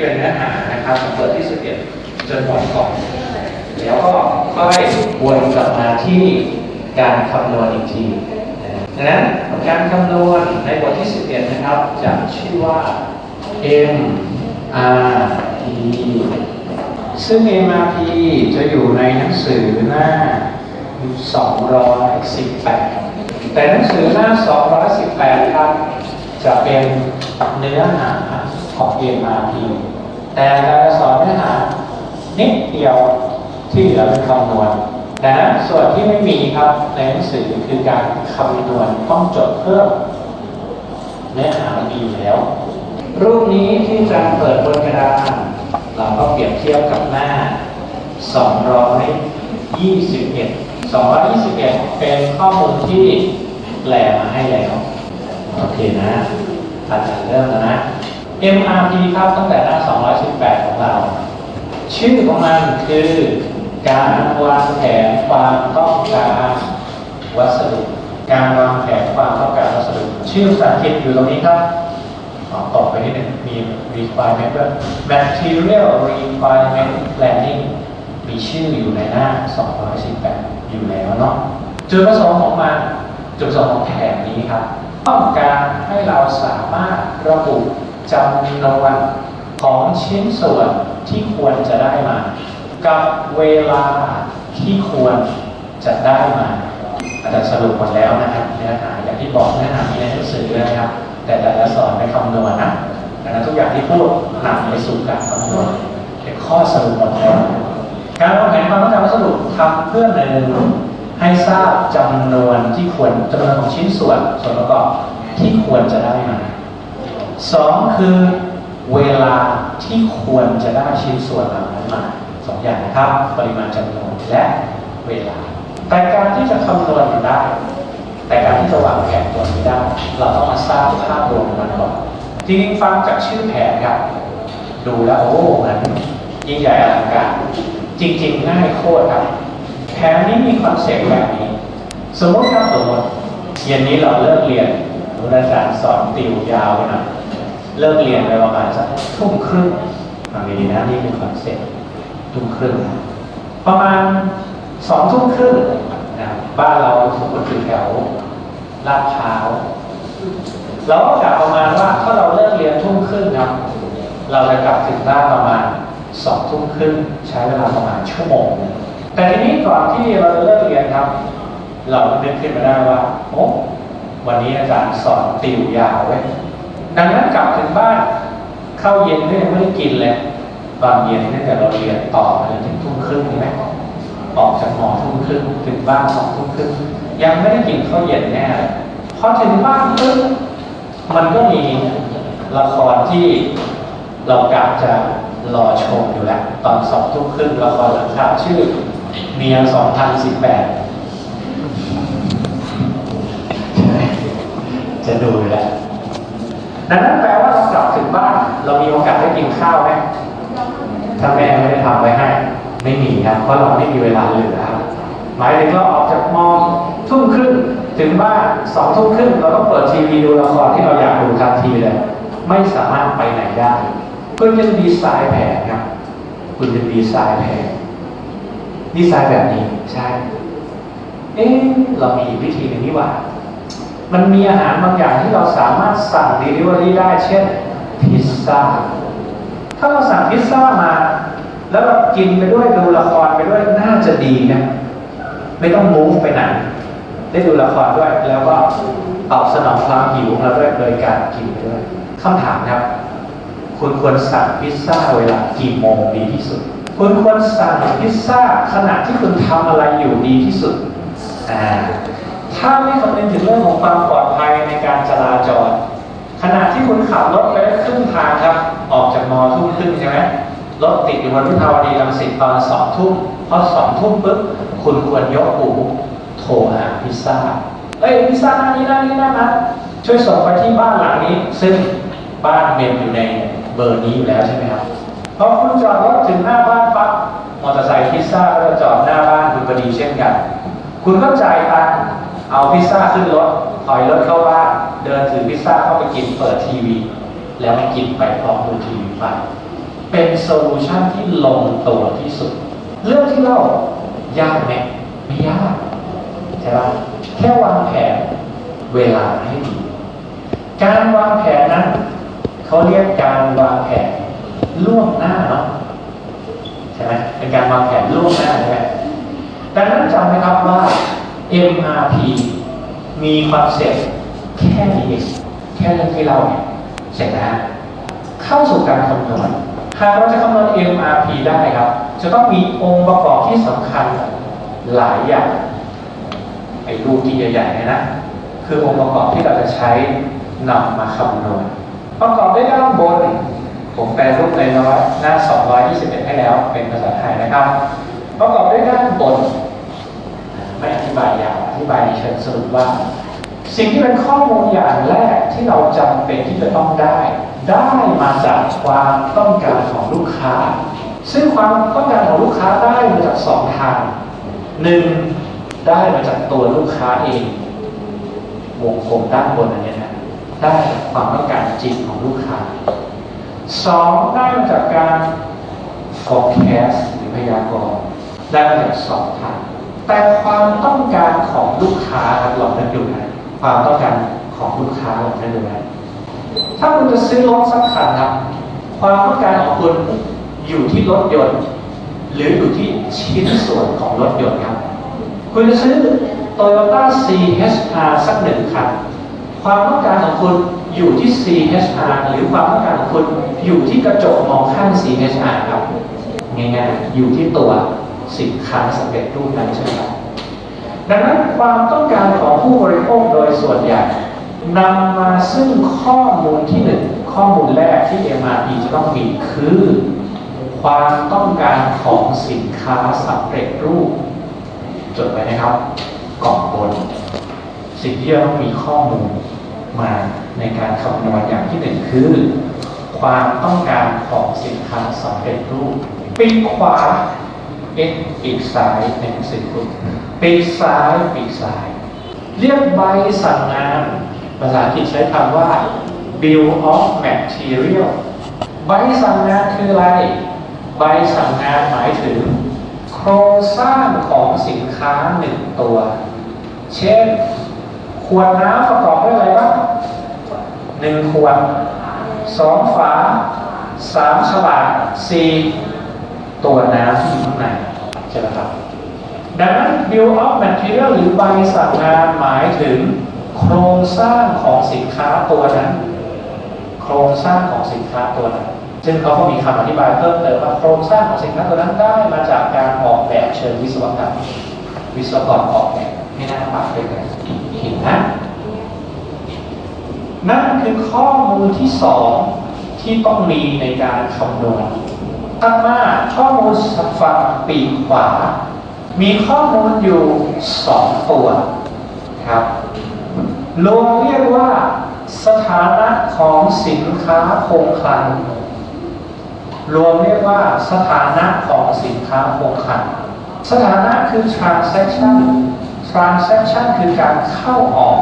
เป็นเนื้อหานะครับของบทที่11จนหมดก่อนเดี๋ยวก็ค่อยวนกลับมาที่การคำนวณอีกทีดังนั้นการคำนวณในบทที่ 11 นะครับจะชื่อว่า M R P ซึ่ง M R P จะอยู่ในหนังสือหน้า 218 แต่หนังสือหน้า 218 ครับ จะเป็นเนื้อหาของ M R P แต่เราจะสอนเนื้อหานิดเดียวที่เหลือเป็นคำนวณดังนั้นส่วนที่ไม่มีครับในหนังสือคือการคำนวณต้องจดเพิ่มเนื้อหามีอยู่แล้ว รูปนี้ที่อาจารย์เปิดบนกระดานเราก็เปรียบเทียบกับหน้า 221 221 เป็นข้อมูลที่แปลมาให้แล้ว โอเคนะอาจารย์เริ่มแล้วนะ MRP ครับตั้งแต่หน้า 218 ของเรา ชื่อของมันคือการวางแผนความต้องการวัสดุ การวางแผนความต้องการวัสดุ ชื่อภาษาอังกฤษอยู่ตรงนี้ครับขอตอบไปนิดหนึ่งมี requirement ด้วย material requirement planning มีชื่ออยู่ในหน้า 218 อยู่แล้วเนาะจุดประสงค์ของมันจุดประสงค์ของแผนนี้ครับ ต้องการให้เราสามารถระบุ จำนวนของชิ้นส่วนที่ควรจะได้มา กับเวลาที่ควรจะได้มาอาจารย์สรุปหมดแล้วนะครับเนื้อหาอย่างที่บอกเนื้อหามีในหนังสือนะครับ แต่แต่ละสอนในคำนวณนะดังนั้นทุกอย่างที่พูดนำไปสู่การคำนวณเป็นข้อสรุปหมดแล้วการวางแผนความต้องการวัสดุทำเพื่อหนึ่งให้ทราบจำนวนที่ควรจำนวนของชิ้นส่วนส่วนประกอบที่ควรจะได้มา สองคือเวลาที่ควรจะได้ชิ้นส่วนเหล่านั้นมาสองอย่างนะครับ ปริมาณจำนวนและเวลา แต่การที่จะคำนวณมันได้ แต่การที่จะวางแผนตัวนี้ได้ เราต้องมาทราบภาพรวมมันก่อนจริงๆฟังจากชื่อแผนครับ ดูแล้วโอ้มันยิ่งใหญ่อลังการ จริง ๆ ง่ายโคตรครับ แผนนี้มีคอนเซ็ปต์แบบนี้ สมมติครับสมมติเย็นนี้เราเลิกเรียนอาจารย์สอนติวยาวหน่อย เลิกเรียนไปประมาณสักทุ่มครึ่งฟังดีนะนี่เป็นคอนเซ็ปต์ทุ่มครึ่งประมาณสองทุ่มครึ่งนะบ้านเราสมมติอยู่แถวลาดพร้าวเราก็กลับประมาณว่าถ้าเราเลิกเรียนทุ่มครึ่งครับเราจะกลับถึงบ้านประมาณสองทุ่มครึ่งใช้เวลาประมาณชั่วโมงแต่ทีนี้ก่อนที่เราจะเลิกเรียนครับ เราเนึกขึ้นมาได้ว่าโอ้วันนี้อาจารย์สอนติวยาวไว้ย ดังนั้นกลับถึงบ้านข้าวเย็นก็ยังไม่ได้กินเลยตอนเย็นตั้งแต่เราเรียนต่อมาจนถึงทุ่มครึ่งใช่ไหมออกจากหอทุ่มครึ่งถึงบ้านสองทุ่มครึ่งยังไม่ได้กินข้าวเย็นแน่เลยพอถึงบ้านปึ๊บมันก็มีละครที่เรากะจะรอชมอยู่แล้ว ตอนสองทุ่มครึ่งละครหลังข่าวชื่อเมียสองพันสิบแปดจะดูอยู่แล้ว ดังนั้นแปลว่าเรากลับถึงบ้าน เรามีโอกาสได้กินข้าวไหมถ้าแม่ไม่ได้ทำไว้ให้ ไม่มีครับเพราะเราไม่มีเวลาเหลือครับหมายถึงเราออกจากมองทุ่มครึ่งถึงบ้านสองทุ่มครึ่งเราก็เปิดทีวีดูละครที่เราอยากดูทันทีเลย ไม่สามารถไปไหนได้คุณจะดีไซน์แผนครับคุณจะดีไซน์แผนดีไซน์แบบนี้ใช่ เอ๊ะเรามีวิธีหนึ่งนี่ว่า มันมีอาหารบางอย่างที่เราสามารถสั่ง Delivery ได้ เช่นพิซซ่า ถ้าเราสั่งพิซซ่ามา แล้วเรากินไปด้วยดูละครไปด้วยน่าจะดีนะ ไม่ต้องมูฟไปไหนได้ดูละครด้วย แล้วก็ตอบสนองความหิวของเราด้วยโดยการกินไปด้วยคำถามครับ คุณควรสั่งพิซซ่าเวลากี่โมงดีที่สุด คุณควรสั่งพิซซ่าขณะที่คุณทำอะไรอยู่ดีที่สุดอ่า ถ้าไม่คำนึงถึงเรื่องของความปลอดภัยในการจราจร ขณะที่คุณขับรถไปได้ครึ่งทางครับ ออกจากมอทุ่มครึ่งใช่ไหมรถติดอยู่บนวิภาวดีรังสิตตอนสองทุ่มพอสองทุ่มปุ๊บคุณควรยกหูโทรหาพิซซ่าเอ้ยพิซซ่าหน้านี้หน้านี้หน้านั้นช่วยส่งไปที่บ้านหลังนี้ ซึ่งบ้านเมมอยู่ในเบอร์นี้อยู่แล้วใช่ไหมครับพอคุณจอดรถถึงหน้าบ้านปั๊บมอเตอร์ไซค์พิซซ่าก็จะจอดหน้าบ้านคุณพอดีเช่นกัน คุณก็จ่ายตังค์ เอาพิซซ่าขึ้นรถถอยรถเข้าบ้านเดินถือพิซซ่าเข้าไปกินเปิดทีวี แล้วกินไปพร้อมดูทีวีไปเป็นโซลูชันที่ลงตัวที่สุด เรื่องที่เล่ายากไหมไม่ยากใช่ปะแค่วางแผนเวลาให้ดี การวางแผนนั้นเขาเรียกการวางแผนล่วงหน้าเนาะใช่ไหมเป็นการวางแผนล่วงหน้าใช่ไหมดังนั้นจำไหมครับว่า MRP มีคอนเซ็ปต์แค่นี้เองแค่เรื่องที่เราเนี่ยเสร็จแล้วเข้าสู่การคำนวณหากเราจะคำนวณ MRP ได้ครับ จะต้องมีองค์ประกอบที่สำคัญหลายอย่างไอ้รูปที่ใหญ่ๆเนี่ยนะ คือองค์ประกอบที่เราจะใช้นำมาคำนวณประกอบด้วยด้านบน ผมแปลรูปน้อยๆหน้า 221 ให้แล้วเป็นภาษาไทยนะครับ ประกอบด้วยด้านบน ไม่อธิบายยาวอธิบายในเชิงสรุปว่า สิ่งที่เป็นข้อมูลอย่างแรกที่เราจำเป็นที่จะต้องได้ ได้มาจากความต้องการของลูกค้า ซึ่งความต้องการของลูกค้าได้มาจากสองทางหนึ่งได้มาจากตัวลูกค้าเองวงกลมด้านบนอันเนี้ยนะได้จากความต้องการจริงของลูกค้าสองได้มาจากการ forecast หรือพยากรณ์ได้มาจากสองทาง แต่ความต้องการของลูกค้าครับลองนึกดูนะความต้องการของลูกค้าลองนึกดูนะถ้าคุณจะซื้อรถสักคันครับความต้องการของคุณอยู่ที่รถยนต์ หรืออยู่ที่ชิ้นส่วนของรถยนต์ครับ คุณจะซื้อ Toyota CHR สักหนึ่งคันความต้องการของคุณอยู่ที่ CHR หรือความต้องการของคุณอยู่ที่กระจกมองข้าง CHR ครับง่ายๆอยู่ที่ตัว สินค้าสำเร็จรูปนั้นใช่ไหมดังนั้นความต้องการของผู้บริโภคโดยส่วนใหญ่นำมาซึ่งข้อมูลที่หนึ่งข้อมูลแรกที่ MRP จะต้องมีคือ ความต้องการของสินค้าสำเร็จรูป จดไว้นะครับกล่องบน สิ่งที่เราต้องมีข้อมูลมาในการคำนวณอย่างที่หนึ่งคือ ความต้องการของสินค้าสำเร็จรูปปีกขวา เอ็กปีกซ้ายในหนังสือคุณปีกซ้ายปีกซ้าย เรียกใบสั่งงานภาษาอังกฤษใช้คำว่า bill of material ใบสั่งงานคืออะไร ใบสั่งงานหมายถึง โครงสร้างของสินค้าหนึ่งตัว เช่น ขวดน้ำประกอบด้วยอะไรบ้างหนึ่งขวดสองฝาสามฉลากสี่ตัวน้ำที่อยู่ข้างใน ใช่ไหมครับ ดังนั้น bill of material หรือใบสั่งงานหมายถึงโครงสร้างของสินค้าตัวนั้น โครงสร้างของสินค้าตัวนั้น ซึ่งเขาก็มีคำอธิบายเพิ่มเติมว่าโครงสร้างของสินค้าตัวนั้นได้มาจากการออกแบบเชิงวิศวกรรม วิศวกรออกแบบให้หน้าปัดด้วยกันเห็นนะนั่นคือข้อมูลที่สองที่ต้องมีในการคำนวณ ถัดมาข้อมูลฝั่งปีกขวา มีข้อมูลอยู่สองตัวครับรวมเรียกว่าสถานะของสินค้าคงคลังรวมเรียกว่าสถานะของสินค้าคงคลังสถานะคือ transaction transaction คือการเข้าออก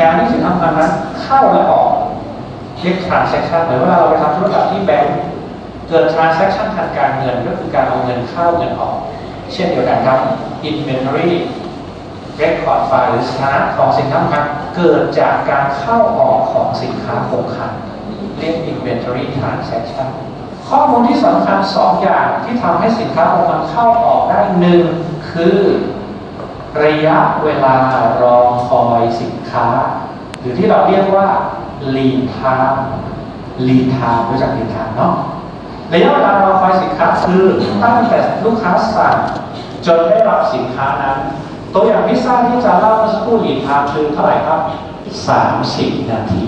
การที่สินค้าคงคลังนั้นเข้าและออกเรียก transaction เหมือนเวลาเราไปทำธุรกรรมที่แบงก์ เกิด transaction ทางการเงินก็คือการเอาเงินเข้าเงินออก เช่นเดียวกันครับ inventory record file หรือสถานะของสินค้าคงคลังเกิดจากการเข้าออกของสินค้าคงคลังเรียก inventory transaction ข้อมูลที่สำคัญสองอย่างที่ทำให้สินค้าคงคลังเข้าออกได้หนึ่งคือระยะเวลารอคอยสินค้า หรือที่เราเรียกว่า lead time lead time รู้จัก lead time เนาะ ระยะเวลารอคอยสินค้าคือตั้งแต่ลูกค้าสั่งจนได้รับสินค้านั้น ตัวอย่างพิซซ่าที่จะเล่าเมื่อสักครู่ lead time คือเท่าไหร่ครับ 30 นาที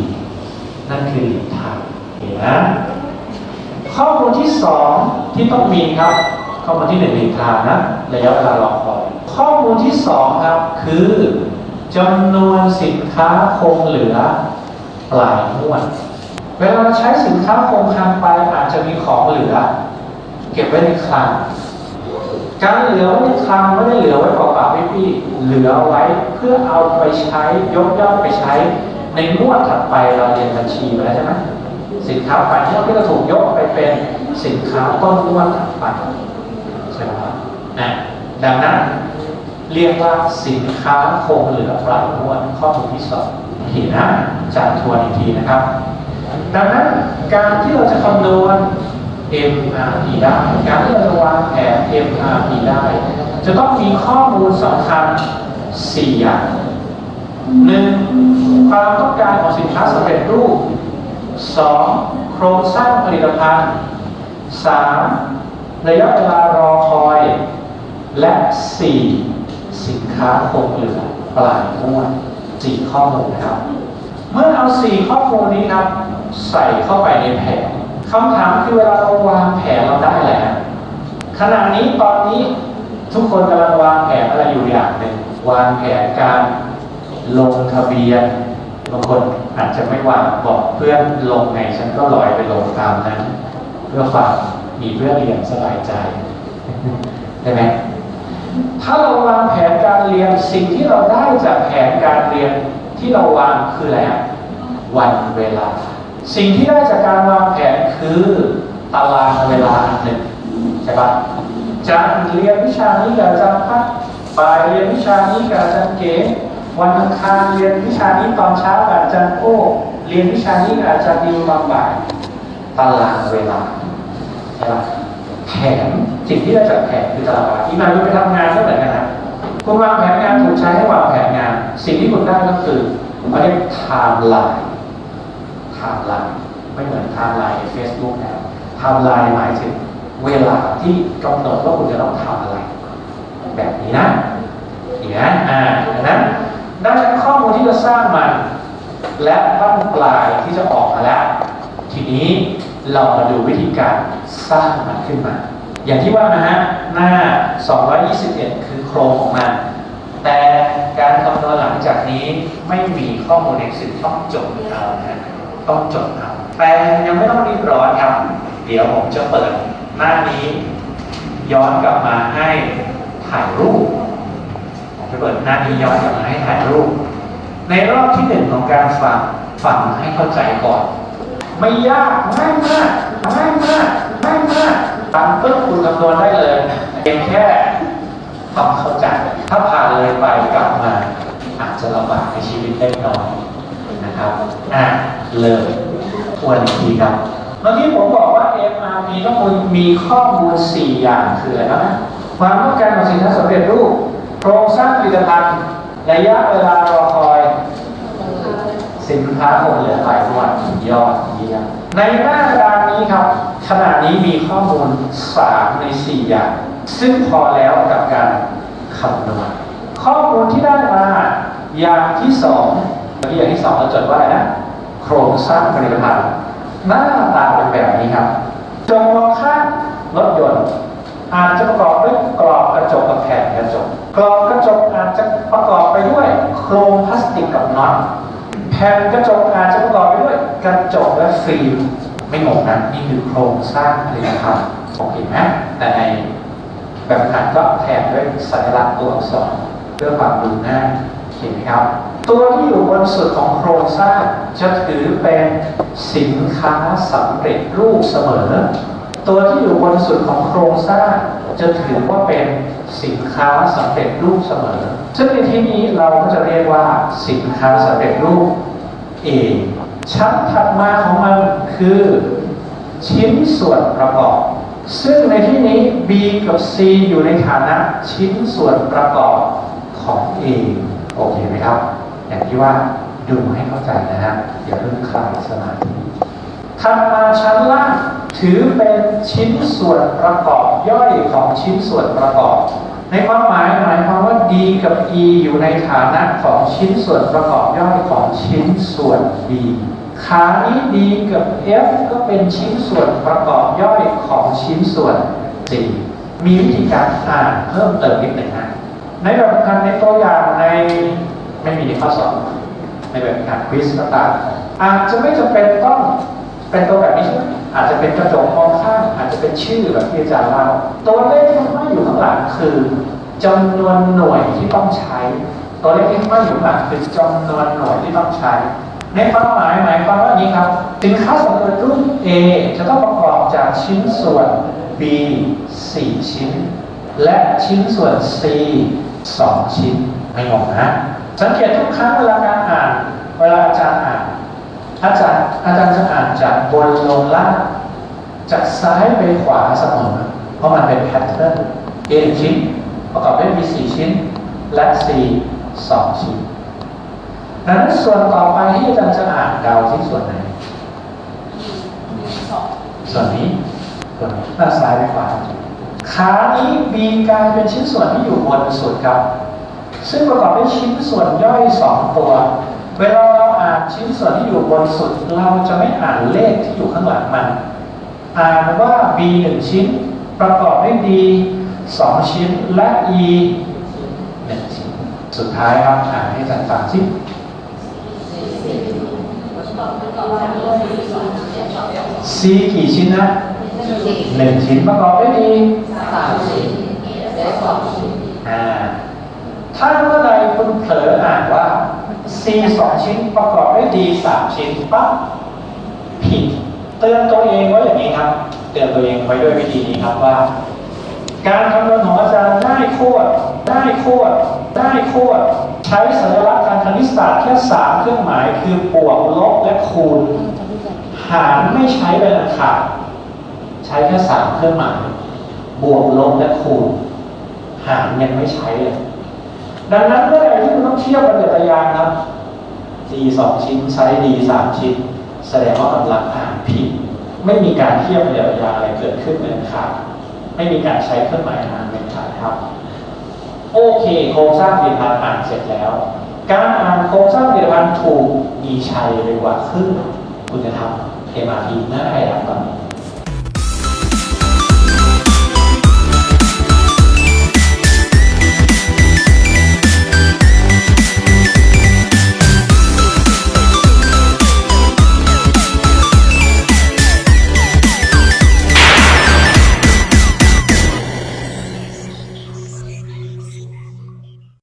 นั่นคือ lead time เห็นไหมข้อมูลที่สองที่ต้องมีครับ ข้อมูลที่หนึ่งลีทางนะระยะเวลารอคอยข้อมูลที่สองครับคือจำนวนสินค้าคงเหลือปลายงวด เวลาใช้สินค้าคงคลังไปอาจจะมีของเหลือ เก็บไว้ในคลังการเหลือไว้ในคลังไม่ได้เหลือไว้เปล่าๆพี่พี่เหลือไว้เพื่อเอาไปใช้ยกย่องไปใช้ ในงวดถัดไปเราเรียนบัญชีมาแล้วใช่ไหมสินค้าปลายงวดที่จะถูกยกไปเป็นสินค้าต้นงวดถัดไปใช่ไหมครับนะดังนั้นเรียกว่าสินค้าคงเหลือปลายงวดข้อมูลที่สองเห็นนะจานทวนอีกทีนะครับ ดังนั้นการที่เราจะคำนวณ MRP ได้ การที่เราจะวางแผน MRP ได้ จะต้องมีข้อมูลสำคัญ4อย่างหนึ่งความต้องการของสินค้าสำเร็จรูป 2. โครงสร้างผลิตภัณฑ์ 3. ระยะเวลารอคอย และ 4. สินค้าคงเหลือปลายงวด4ข้อมูลนะครับ เมื่อเอา4ข้อมูลนี้ครับใส่เข้าไปในแผนคำถามคือเวลาเราวางแผนเราได้แล้วขณะนี้ตอนนี้ทุกคนกำลังวางแผนอะไรอยู่อย่างหนึ่งวางแผนการลงทะเบียนบางคนอาจจะไม่วางบอกเพื่อนลงไงฉันก็ลอยไปลงตามนั้นเพื่อฝากมีเพื่อนเรียนสบายใจใช่ไหมถ้าเราวางแผนการเรียนสิ่งที่เราได้จากแผนการเรียน ที่เราวางคืออะไรอะวันเวลา สิ่งที่ได้จากการวางแผนคือตารางเวลาอันหนึ่งใช่ปะจะเรียนวิชานี้กับอาจารย์พัดบ่ายเรียนวิชานี้กับอาจารย์เก๋วันอังคารเรียนวิชานี้ตอนเช้ากับอาจารย์โอ้เรียนวิชานี้กับอาจารย์ดิวตอนบ่ายตารางเวลาใช่ปะแผนสิ่งที่ได้จากแผนคือตารางเวลาที่มาคุณไปทำงานก็เหมือนกันนะ คุณวางแผนงานถูกใช้ให้วางแผนงาน สิ่งที่คุณได้ก็คือเขาเรียกไทม์ไลน์ไทม์ไลน์ไม่เหมือนไทม์ไลน์ในเฟซบุ๊กนะไทม์ไลน์หมายถึงเวลาที่กำหนดว่าคุณจะต้องทำอะไร แบบนี้นะอย่างนั้นอ่าดังนั้นด้ทั้งข้อมูลที่จะสร้างมัน และบ้านปลายที่จะออกมาแล้ว ทีนี้เรามาดูวิธีการสร้างมันขึ้นมา อย่างที่ว่านะฮะหน้า 221 คือโครงของมัน แต่การคำนวณหลังจากนี้ไม่มีข้อมูลในสื่อต้องจดเอานะต้องจดเอาแต่ยังไม่ต้องรีบร้อนครับ เดี๋ยวผมจะเปิดหน้านี้ ย้อนกลับมาให้ถ่ายรูปผมจะเปิดหน้านี้ย้อนกลับมาให้ถ่ายรูป ในรอบที่หนึ่งของการฟังฟังให้เข้าใจก่อน ไม่ยากง่ายมากง่ายมากง่ายมาก ตังปึ๊บคุณคำนวณได้เลยเพียงแค่ความเข้าใจ ถ้าผ่านเลยไปกลับมา อาจจะลำบากในชีวิตเล็กน้อยนะครับอะเลยทวนอีกทีครับเมื่อกี้ผมบอกว่า MRP ต้องมีข้อมูล 4 อย่างคืออะไรนะความต้องการของสินค้าสำเร็จรูป โครงสร้างผลิตภัณฑ์ระยะเวลารอคอย สินค้าคงเหลือหลายวันยอดเยี่ยม ในหน้ากระดานนี้ครับ ขณะนี้มีข้อมูล 3 ใน 4 อย่าง ซึ่งพอแล้วกับการคำนวณข้อมูลที่ได้มาอย่างที่สองเมื่อกี้อย่างที่สองเราจดว่าอะไรนะ โครงสร้างผลิตภัณฑ์หน้าตาเป็นแบบนี้ครับจงมองข้างรถยนต์ อาจจะประกอบด้วยกรอบกระจกกับแผ่นกระจกกรอบกระจกอาจจะประกอบไปด้วยโครงพลาสติกกับน็อตแผ่นกระจกอาจจะประกอบไปด้วย ระจกและฟิล์มไม่งงนะนี่คือโครงสร้างผลิตภัณฑ์โอเคไหมแต่ในแบบขันก็แทนด้วยสัญลักษณ์ตัวอักษรเพื่อความดูง่ายเห็นไหมครับ ตัวที่อยู่บนสุดของโครงสร้างจะถือเป็นสินค้าสำเร็จรูปเสมอ ตัวที่อยู่บนสุดของโครงสร้างจะถือว่าเป็นสินค้าสำเร็จรูปเสมอ ซึ่งในที่นี้เราก็จะเรียกว่าสินค้าสำเร็จรูป A ชั้นถัดมาของมันคือชิ้นส่วนประกอบ ซึ่งในที่นี้ B กับ C อยู่ในฐานะชิ้นส่วนประกอบของ A โอเคไหมครับ อย่างที่ว่าดูให้เข้าใจนะฮะอย่าเพิ่งคลายสมาธิถัดมาชั้นล่างถือเป็นชิ้นส่วนประกอบย่อยของชิ้นส่วนประกอบ ในความหมายหมายความว่า D กับ E อยู่ในฐานะของชิ้นส่วนประกอบย่อยของชิ้นส่วน B ขานี้ D กับ F ก็เป็นชิ้นส่วนประกอบย่อยของชิ้นส่วน C มีวิธีการอ่านเพิ่มเติมนิดหนึ่งนะในแบบกหัดในตัวอย่างในไม่มีในข้อสอบในแบบการควิสก็ตามอาจจะไม่จำเป็นต้องเป็นตัวแบบนี้ใช่ไหมอาจจะเป็นกระจกมองข้างอาจจะเป็นชื่อแบบที่อาจารย์เล่าตัวเลขที่ห้อยอยู่ข้างหลังคือจำนวนหน่วยที่ต้องใช้ ตัวเลขที่ห้อยอยู่ข้างหลังคือจำนวนหน่วยที่ต้องใช้ ในความหมายหมายความว่าอย่างนี้ครับ สินค้าสำเร็จรูป A จะต้องประกอบจากชิ้นส่วน B 4 ชิ้น และชิ้นส่วน C 2 ชิ้นไม่งงนะ สังเกตทุกครั้งเวลาการอ่าน เวลาอาจารย์อ่าน อาจารย์อาจารย์จะอ่านจากบนลงล่างจากซ้ายไปขวาเสมอเพราะมันเป็นแพทเทิร์น A หนึ่งชิ้น ประกอบด้วย B สี่ชิ้น และ C สองชิ้น ดังนั้นส่วนต่อไปที่อาจารย์จะอ่านเดาที่ส่วนไหน ส่วนนี้ส่วนนี้ด้านซ้ายไปขวาขานี้ B กลายเป็นชิ้นส่วนที่อยู่บนสุดครับ ซึ่งประกอบด้วยชิ้นส่วนย่อยสองตัว เวลาเราอ่านชิ้นส่วนที่อยู่บนสุด เราจะไม่อ่านเลขที่อยู่ข้างหลังมัน อ่านว่า B หนึ่งชิ้น ประกอบด้วย D สองชิ้นและ E หนึ่งชิ้น สุดท้ายครับอ่านให้อาจารย์ฟังสิ C กี่ชิ้นนะหนึ่งชิ้นประกอบด้วย D อ่าถ้าเมื่อใดคุณเผลออ่านว่า C สองชิ้นประกอบด้วย D สามชิ้นปั๊บผิดเตือนตัวเองไว้อย่างนี้ครับเตือนตัวเองไว้ด้วยวิธีนี้ครับว่า การคำนวณของอาจารย์ได้โคตรได้โคตรได้โคตร ใช้สัญลักษณ์ทางคณิตศาสตร์แค่สามเครื่องหมายคือบวกลบและคูณ หารไม่ใช้เป็นอันขาดใช้แค่สามเครื่องหมาย บวกลบและคูณ หารยังไม่ใช้เลยดังนั้นเมื่อไหร่ที่คุณต้องเทียบกันเดือดยานครับ d สองชิ้นใช้ d สามชิ้น แสดงว่ากำลังอ่านผิด ไม่มีการเทียบกันเดือดยาอะไรเกิดขึ้นเป็นขาดไม่มีการใช้เครื่องหมายหารเป็นขาดครับ โอเคโครงสร้างผลิตภัณฑ์อ่านเสร็จแล้ว การอ่านโครงสร้างผลิตภัณฑ์ถูกมีชัยไปกว่าครึ่งคุณจะทำ MRP ง่ายแล้วตอนนี้